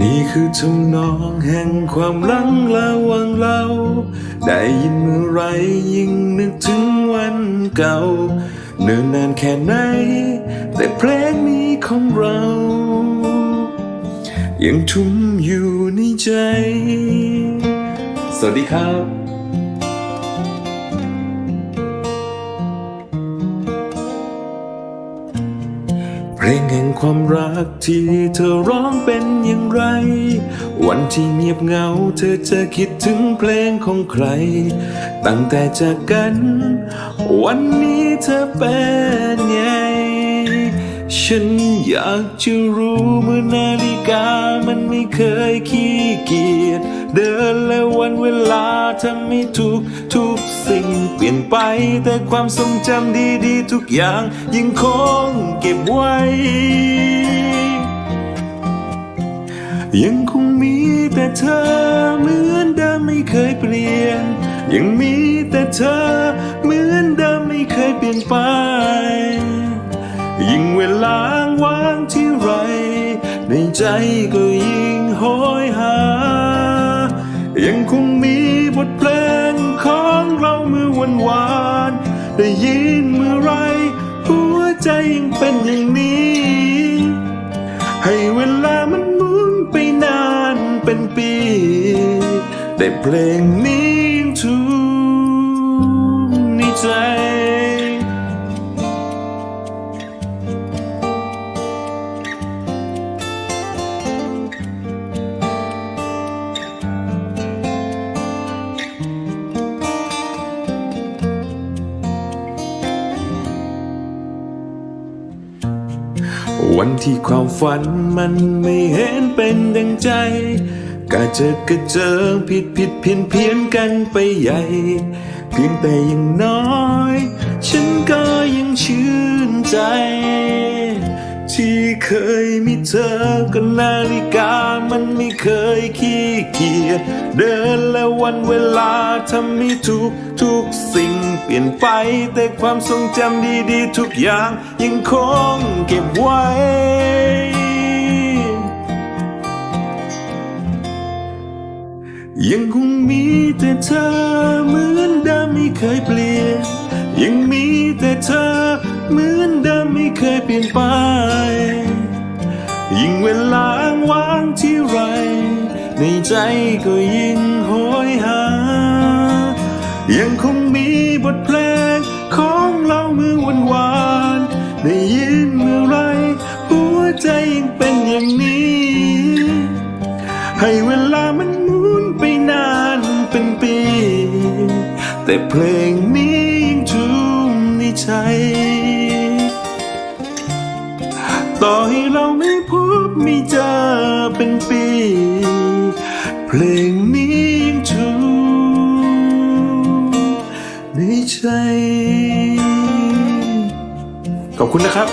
นี่คือทำนองแห่งความหลังละหวังเรา ได้ยินเมื่อไรยิ่งนึกถึงวันเก่า เนิ่นนานแค่ไหน แต่เพลงนี้ของเรา ยังทุ่มอยู่ในใจ สวัสดีครับ เพลงแห่งความรักที่เธอร้องเป็นอย่างไร วันที่เงียบเหงาเธอจะคิดถึงเพลงของใคร ตั้งแต่จากกัน วันนี้เธอเป็นไง ฉันอยากจะรู้เมื่อนาฬิกามันไม่เคยขี้เกียจเดินและ วันเวลาทำให้ทุกทุกสิ่งเปลี่ยนไป แต่ความทรงจำดีๆ ทุกอย่างยังคงเก็บไว้ ยังคงมีแต่เธอเหมือนเดิมไม่เคยเปลี่ยน ยังมีแต่เธอเหมือนเดิมไม่เคยเปลี่ยนไป ยิ่งเวลาว่างที่ไร ในใจก็ยิ่งโหยหา ยังคงมีบทเพลงของเราเมื่อวันวาน ได้ยินเมื่อไรหัวใจยังเป็นอย่างนี้ ให้เวลามันมุนไปนานเป็นปี แต่เพลงนี้ยังทุกในใจ วันที่ความฝันมันไม่เห็นเป็นดังใจกาเจอกระเจิงผิดผิดเพี้ยนเพี้ยนกันไปใหญ่ เพียงแต่ยังน้อย ยมีเธอก็นาฬิกามันไม่เคยขี้เกียจเดินและวันเวลาทำให้ทุกทุกสิ่งเปลี่ยนไป แต่ความทรงจำดีๆทุกอย่างยังคงเก็บไว้ยังคงมีแต่เธอเหมือนเดิมไม่เคยเปลี่ยน ยังมีแต่เธอเหมือนเดิมไม่เคยเปลี่ยนไป ในใจก็ยิ่งโหยหา ยังคงมีบทเพลงของเราเมื่อวันวานได้ยินเมื่อไรหัวใจยังเป็นอย่างนี้ ให้เวลามันหมุนไปนานเป็นปี แต่เพลงนี้ยังทุ่มในใจ ต่อให้เราไม่พบไม่เจอเป็นปี เพลงนี้ยังถูกในใจ ขอบคุณนะครับ